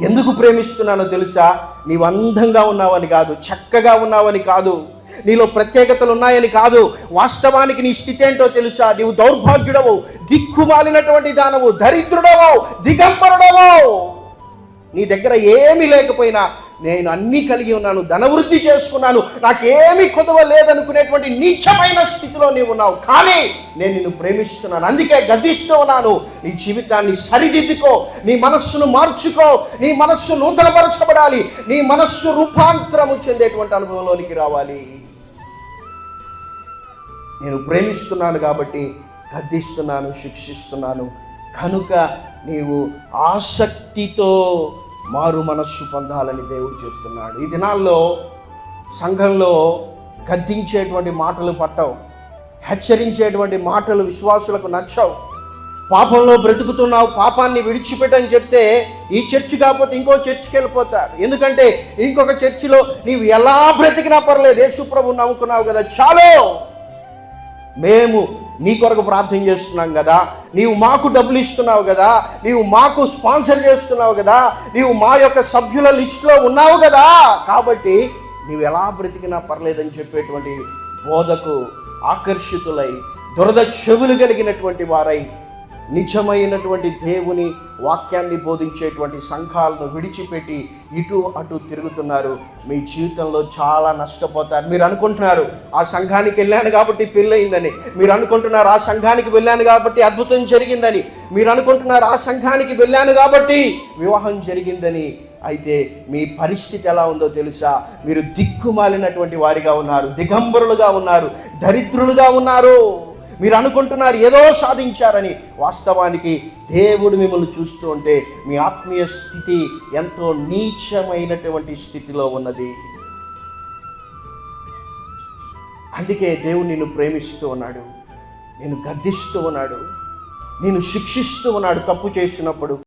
ఎందుకు ప్రేమిస్తున్నానో తెలుసా? నీవు అందంగా ఉన్నావని కాదు చక్కగా ఉన్నావని కాదు. నీలో ప్రత్యేకతలు ఉన్నాయని కాదు. వాస్తవానికి నీ స్థితి ఏంటో తెలుసా? నీవు దౌర్భాగ్యుడవు దిక్కుమాలినటువంటి దానవు దరిద్రుడవు దిగంబరుడవు. నీ దగ్గర ఏమీ లేకపోయినా నేను అన్నీ కలిగి ఉన్నాను ధనవృద్ధి చేసుకున్నాను నాకేమీ కొదవ లేదనుకునేటువంటి నీచమైన స్థితిలో నీవు ఉన్నావు. కానీ నేను నిన్ను ప్రేమిస్తున్నాను. అందుకే గద్దిస్తూ ఉన్నాను. నీ జీవితాన్ని సరిదిద్దుకో నీ మనస్సును మార్చుకో నీ మనస్సు నూతనపరచబడాలి నీ మనస్సు రూపాంతరము చెందేటువంటి అనుభవంలోనికి రావాలి. నేను ప్రేమిస్తున్నాను కాబట్టి గద్దిస్తున్నాను శిక్షిస్తున్నాను. కనుక నీవు ఆసక్తితో మారు మనస్సు పొందాలని దేవుడు చెప్తున్నాడు. ఈ దినాల్లో సంఘంలో గద్దించేటువంటి మాటలు పట్టవు. హెచ్చరించేటువంటి మాటలు విశ్వాసులకు నచ్చవు. పాపంలో బ్రతుకుతున్నావు పాపాన్ని విడిచిపెట్టని చెప్తే ఈ చర్చి కాకపోతే ఇంకో చర్చికి వెళ్ళిపోతారు. ఎందుకంటే ఇంకొక చర్చిలో నీవు ఎలా బ్రతికినా పర్లేదు యేసుప్రభు నమ్ముకున్నావు కదా చాలు! మేము నీ కొరకు ప్రార్థన చేస్తున్నాం కదా. నీవు మాకు డబ్బులు ఇస్తున్నావు కదా. నీవు మాకు స్పాన్సర్ చేస్తున్నావు కదా. నీవు మా యొక్క సభ్యుల లిస్టులో ఉన్నావు కదా. కాబట్టి నీవు ఎలా బ్రతికినా పర్లేదని చెప్పేటువంటి బోధకు ఆకర్షితులై దురద చెవులు కలిగినటువంటి వారై నిజమైనటువంటి దేవుని వాక్యాన్ని బోధించేటువంటి సంఘాలను విడిచిపెట్టి ఇటు అటు తిరుగుతున్నారు. మీ జీవితంలో చాలా నష్టపోతారు. మీరు అనుకుంటున్నారు ఆ సంఘానికి వెళ్ళాను కాబట్టి పెళ్ళయిందని. మీరు అనుకుంటున్నారు ఆ సంఘానికి వెళ్ళాను కాబట్టి అద్భుతం జరిగిందని. మీరు అనుకుంటున్నారు ఆ సంఘానికి వెళ్ళాను కాబట్టి వివాహం జరిగిందని. అయితే మీ పరిస్థితి ఎలా ఉందో తెలుసా? మీరు దిక్కుమాలినటువంటి వారిగా ఉన్నారు దిగంబరులుగా ఉన్నారు దరిద్రులుగా ఉన్నారు. మీరు అనుకుంటున్నారు ఏదో సాధించారని వాస్తవానికి దేవుడు మిమ్మల్ని చూస్తూ ఉంటే మీ ఆత్మీయ స్థితి ఎంతో నీచమైనటువంటి స్థితిలో ఉన్నది. అందుకే దేవుడు నిన్ను ప్రేమిస్తూ ఉన్నాడు. నేను గద్దిస్తూ ఉన్నాడు. నేను శిక్షిస్తూ ఉన్నాడు తప్పు చేసినప్పుడు.